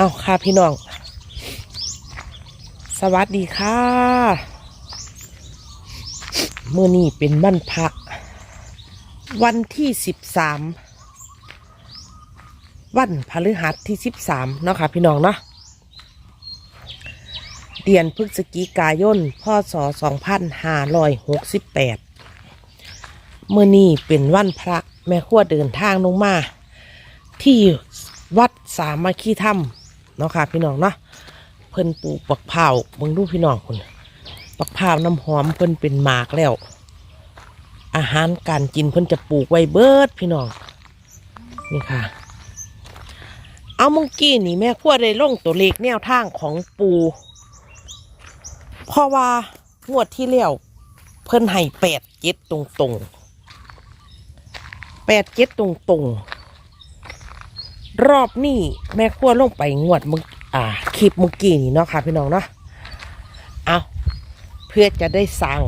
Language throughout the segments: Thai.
เอาค่ะพี่น้อง สวัสดีค่ะเมื่อนี้เป็นวันพระ วันที่สิบสามวันพฤหัสที่สิบสามเนาะค่ะพี่น้องเนาะเดือนพฤศจิกายนพศสองพันห้าร้อยหกสิบแปดเมื่อนี้เป็นวันพระแม่ขั้วเดินทางลงมา ที่วัดสามัคคีธรรม เนาะค่ะพี่น้องเนาะเพิ่นปลูกปักเผาเบิ่งดูพี่น้องคนปักเผาน้ำหอมเพิ่นเป็นหมากแล้ว อาหารการกินเพิ่นจะปลูกไว้เบิดพี่น้องนี่ค่ะ เอามื่อกี้นี่แม่ขั้วได้ลงตัวเลขแนวทางของปูเพราะว่างวดที่แล้วเพิ่นให้แปดเจ็ดตรงตรงแปดเจ็ดตรงตรงๆ รอบนี้แม่ขั้วลงไปงวดมึงอ่าคลิปเมื่อกี้นี่เนาะค่ะพี่น้องเนาะเอาเพื่อจะได้สร้าง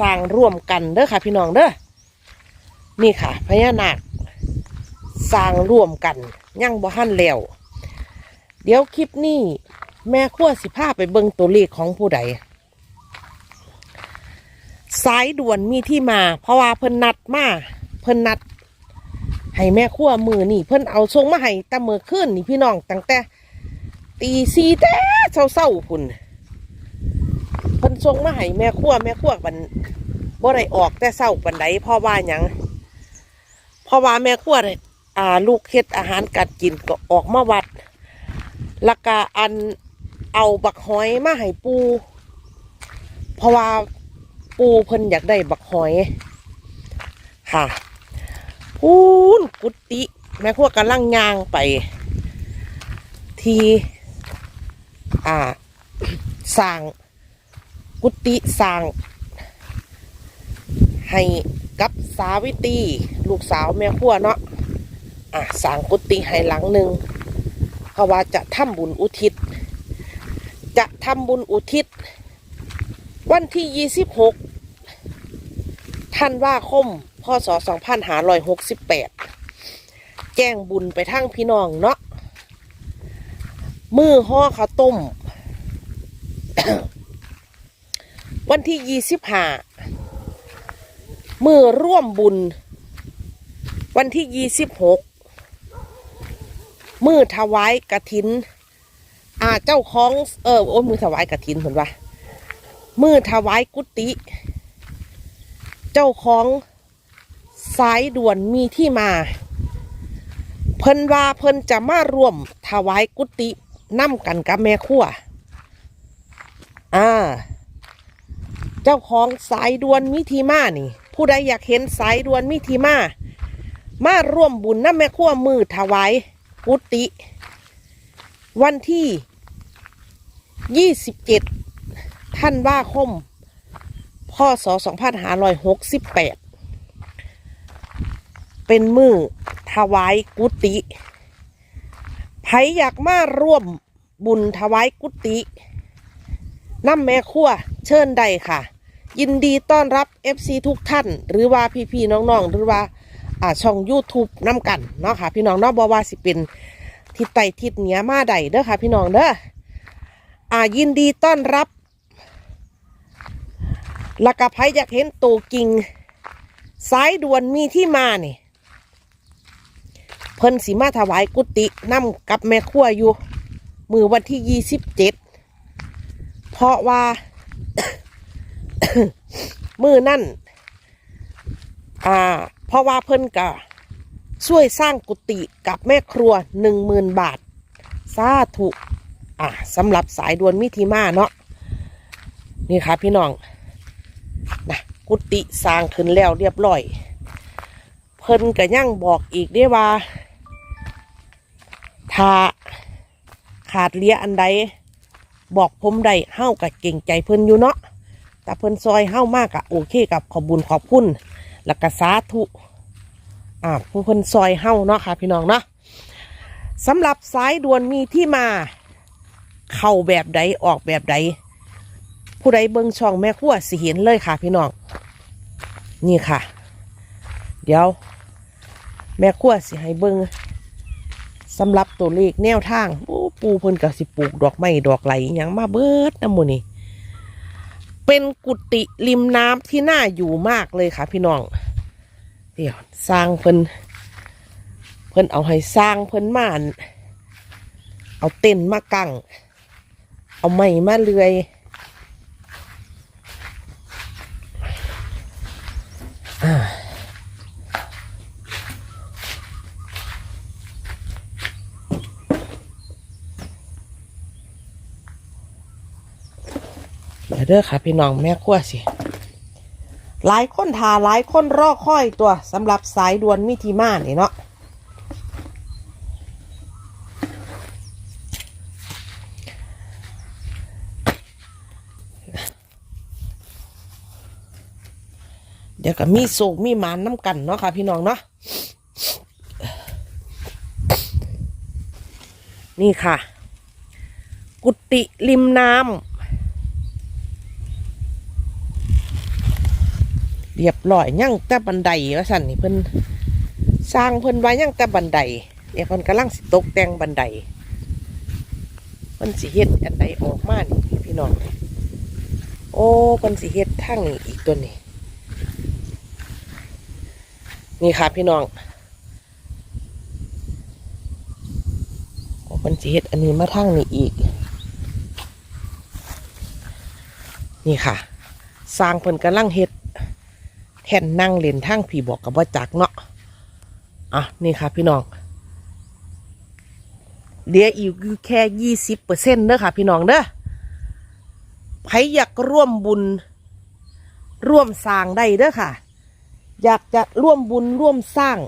สร้างร่วมกันเด้อค่ะ พี่น้องเด้อนี่ค่ะพญานาคสร้างร่วมกันยังบ่หันแล้วเดี๋ยวคลิปนี้แม่ขั้วสิพาไปเบิ่งตัวเลขของผู้ใดสายด่วนมีที่มา เพราะว่าเพิ่นนัดมาเพิ่นนัด ให้แม่ขั้วมือนี่ เพิ่นเอาทรงมาให้แตะมือขึ้นนี่พี่น้องตั้งแต่ ตีสีแต่เศร้าๆพุ่นเพิ่นทรงมาให้แม่ขั้วแม่ขั้วมันบ่ได้ออกแต่เศร้าปันไดพราะว่าหยังพราะว่าแม่ขั้วเนี่ยอ่าลูกเฮ็ดอาหารการกินก็ออกมาวัดล้วก็อันเอาบักหอยมาให้ปู เพราะว่าปูเพิ่นอยากได้บักหอยค่ะ พูนกุฏิแม่ครัวกำลังย่างไป ที่อ่าสร้างกุฏิสร้าง ให้กับสาวิตีลูกสาวแม่ครัวเนาะอะสร้างกุฏิให้หลังหนึ่งเพราะว่าจะทำบุญอุทิศ จะทำบุญอุทิศ วันที่ยี่สิบหกธันว่าคม พศ2568แจ้งบุญไปทั้งพี่น้องเนาะมือห่อข้าวต้ม วันที่25มือร่วมบุญ วันที่26มือถวายกระถิน อาเจ้าของ เออโอ้มือถวายกระถินเหมือนว่ามือถวายกุฏิเจ้าของ สายด่วนมีที่มา เพิ่นว่าเพิ่นจะมาร่วมถวายกุฏินำกันกับแม่ขั้วอ่า เจ้าของสายด่วนมีที่มานี่ ผู้ใดอยากเห็นสายด่วนมีที่มา มาร่วมบุญน้ำแม่ขั้วมือถวายกุฏิวันที่ยี่สิบเจ็ดท่านว่าคมพศ2568 เป็นมือถวายกุฏิไผอยากมาร่วมบุญถวายกุฏิน้ำแม่ครัวเชิญได้ค่ะ ยินดีต้อนรับ FC ทุกท่าน หรือว่าพี่ๆน้องๆ หรือว่าอ่าช่อง YouTube น้ำกันเนาะค่ะ พี่น้องเนาะบ่ว่าสิเป็นทิศใต้ทิศเหนือมาใดเด้อค่ะ พี่น้องเด้ออ่ายินดีต้อนรับล้วก็ไผอยากเห็นตัวจริงสายด่วนมีที่มานี่ เพิ่นสิมาถวายกุฏินำกับแม่ครัวอยู่ มือวันที่ยี่สิบเจ็ดเพราะว่า มือนั่นอ่า เพราะว่าเพิ่นก็ช่วยสร้างกุฏิกับแม่ครัวหนึ่งหมื่นบาทสาธุอ่าสำหรับสายด่วนมิทีมาเนาะนี่ค่ะพี่น้องนะกุฏิสร้างขึ้นแล้วเรียบร้อย เพิ่นก็ยังบอกอีกได้ว่า ถ้าขาดเลี้ยอันใดบอกผมได้เฮ้ากับเก่งใจเพิ่นอยู่เนาะแต่เพิ่นซอยเฮ้ามากอะโอเคกับขอบบุญขอบคุณแล้วก็สาธุอ่าผู้เพิ่นซอยเฮ้าเนาะค่ะ พี่น้องเนาะสำหรับสายด่วนมีที่มา เข้าแบบใดออกแบบใด ผู้ใดเบิ่งช่องแม่ครัวสิเห็นเลยค่ะ พี่น้องนี่ค่ะ เดี๋ยว แม่ครัวสิให้เบิ่ง สำหรับตัวเลขแนวทางโอ้ปูเพิ่นก็สิปลูกดอกไม้ดอกไหลอหยังมาเบิดน้ำมูนี่เป็นกุฏิริมน้ำที่น่าอยู่มากเลยค่ะ พี่น้อง เดี๋ยวสร้างเพิ่นเพิ่นเอาให้สร้างเพิ่นม่าน เอาเต็นมากั้งเอาไม้มาเลื่อยอ่า เด้อค่ะ พี่น้องแม่ขั้วสิ หลายคนทาหลายคนรอคอยตัวสำหรับสายด่วนมิถิมานี่เนาะเดี๋ยวก็มีโศกมีมานน้ำกันเนาะค่ะ พี่น้องเนาะนี่ค่ะ กุฏิริมน้ำ เรียบร้อยยังแต่บันไดว่าสั่นนี่เพิ่นสร้างเพิ่นไว้ยังแต่บันไดเดี๋ยเพิ่นกำลังสิตกแต่งบันไดเพิ่นสิเฮ็ดอันใดออกมานี่พี่น้องโอ้เพิ่นสิเฮ็ดทางนี้อีกตัวนี้นี่ค่ะพี่น้องโอ้เพิ่นสิเฮ็ดอันนี้มาทางนี้อีก นี่ค่ะ สร้างเพิ่นกำลังเฮ็ด แท่นนั่งเล่นทั้งผีบอกกับว่าจักเนาะอะนี่ค่ะพี่น้องเดี๋ยวอีกแค่ยี่สิบเปอร์เซ็นต์เด้อค่ะ พี่น้องเด้อใครอยากร่วมบุญ ร่วมสร้างได้เด้อค่ะ อยากจะร่วมบุญร่วมสร้าง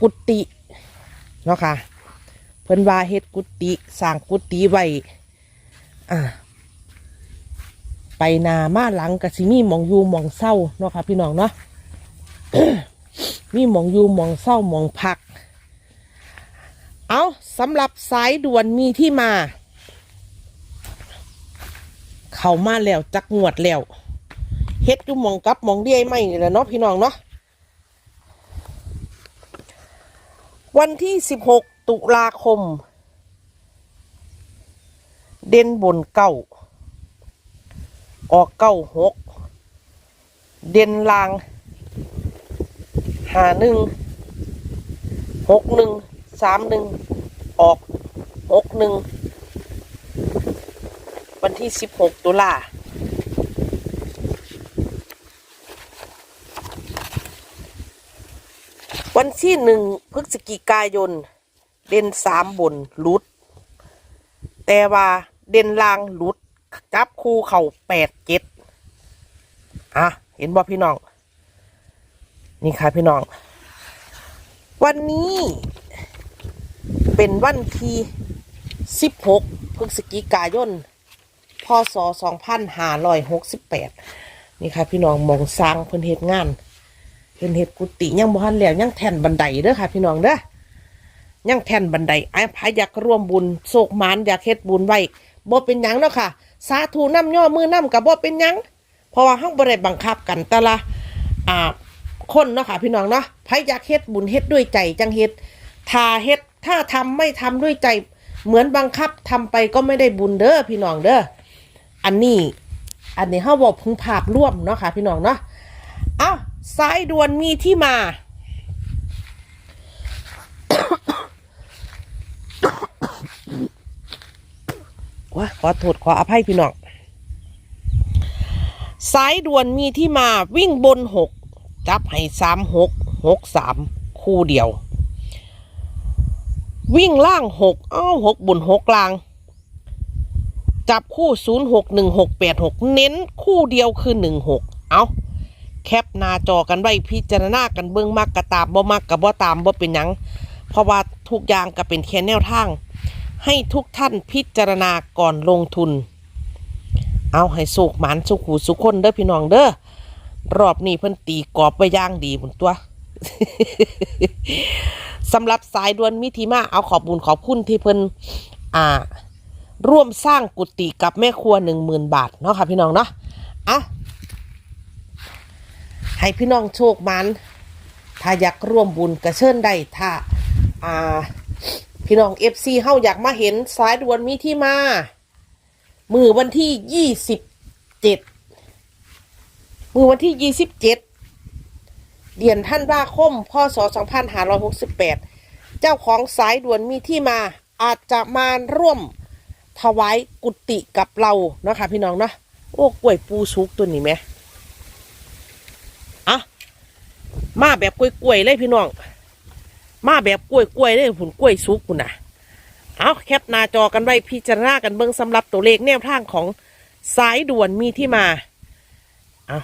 กุฏิเนาะค่ะ เพิ่นว่าเฮ็ดกุฏิสร้างกุฏิไว้อ่า ไปนามาหลังกะสิมีหมองยูหมองเศร้าเนาะค่ะพี่น้องเนาะมีหมองยูหมองเศร้าหมองพัก เอาสำหรับสายด่วนมีที่มา เข้ามาแล้วจักงวดแล้วเฮ็ดอยู่หมองกับมองเดียไม่นี่แหละเนาะพี่น้องเนาะวันที่สิบหกตุลาคม เด่นบนเก้า ออกเก้าหกเด่นลางหาหนึ่งหกหนึ่งสามหนึ่งออกหกหนึ่งวันที่สิบหกตุลาวันที่หนึ่งพฤศจิกายน เด่นสามบนลุด แต่ว่าเด่นลางลุด จับคู่เข่าแปดเจ็ดอะเห็นบ่พี่น้อง นี่ค่ะพี่น้อง วันนี้เป็นวันที่สิบหกพฤศจิกายนพศสองพันห้าร้อยหกสิบแปดนี่ค่ะพี่น้องมองสร้างเพิ่นเฮ็ดงานเพิ่นเฮ็ดกุฏิยังบ่ทันแล้วยังแท่นบันไดเด้อค่ะ พี่น้องเด้อยังแท่นบันไดไอ้พายอยากร่วมบุญโศกมานอยากเฮ็ดบุญไว้บ่เป็นหยังเนาะค่ะ สาธุน้ำย่อมือน้ำกับบ่เป็นยังเพราะว่าห้องบ่ได้บังคับกันแต่ละอ่าคนเนาะค่ะพี่น้องเนาะพายอยากเฮ็ดบุญเฮ็ดด้วยใจจังเฮ็ดถ้าเฮ็ดถ้าทำไม่ทำด้วยใจ เหมือนบังคับทำไปก็ไม่ได้บุญเด้อพี่น้องเด้ออันนี้ อันนี้เฮาบอกพึงภาพร่วมเนาะค่ะพี่น้องเนาะอ้าวสายด่วนมีที่มา ว่าขอโทษขออภัยพี่น้องสายด่วนมีที่มาวิ่งบนหกจับให้สามหกหกสามคู่เดียว วิ่งล่างหกเอ้าหกบนหกกลาง จับคู่ศูนย์หกหนึ่งหกแปดหกเน้นคู่เดียวคือหนึ่งหกเอาแคปหน้าจอกันไว้พิจารณากันเบื้องมากกระตามบ่มากกับบ่ตามบ่เป็นหยัง เพราะว่าทุกอย่างก็เป็นแค่แนวทาง ให้ทุกท่านพิจารณาก่อนลงทุน เอาให้สุกหมันสุขหูสุขคนเด้อพี่น้องเด้อรอบนี้เพิ่นตีกรอบไว้อย่างดีบุญตัวสำหรับสายด่วนมิถิมาเอาขอบบุญขอบคุณที่เพิ่นอ่า ร่วมสร้างกุฏิกับแม่ครัวหนึ่งหมื่นบาทเนาะค่ะพี่น้องเนาะอะให้พี่น้องโชคมัน ถ้าอยากร่วมบุญกระเชิญได้ถ้า อ่า พี่น้องเอฟซีเฮาอยากมาเห็นสายด่วนมีที่มา มือวันที่ยี่สิบเจ็ดมือวันที่ยี่สิบเจ็ดเดือนท่านว่าคมพศสองพันห้าร้อยหกสิบแปดเจ้าของสายด่วนมีที่มา อาจจะมาร่วมถวายกุฏิกับเราเนาะค่ะพี่น้องเนาะโอ้กล้วยปูสุกตัวนี้ไหมอะมาแบบกล้วยๆเลยพี่น้อง มาแบบกล้วยกล้วยๆเลยผุนกล้วยสุกคุณนะเอาแคปหน้าจอกันไว้พิจารณากันเบิ้งสำหรับตัวเลขแนวทางของสายด่วนมีที่มา เอา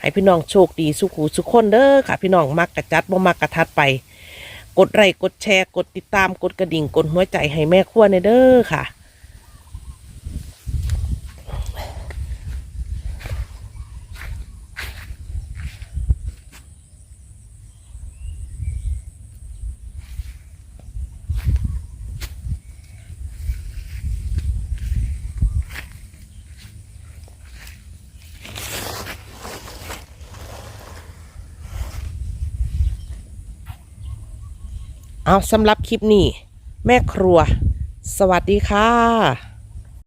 ให้พี่น้องโชคดีสุขหูสุขคนเด้อค่ะ พี่น้องมักกระจัดบ่มักกระทัดไป กดไลค์กดแชร์กดติดตามกดกระดิ่งกดหัวใจให้แม่ขั้วในเด้อค่ะ เอาสำหรับคลิปนี้ แม่ครัว สวัสดีค่ะ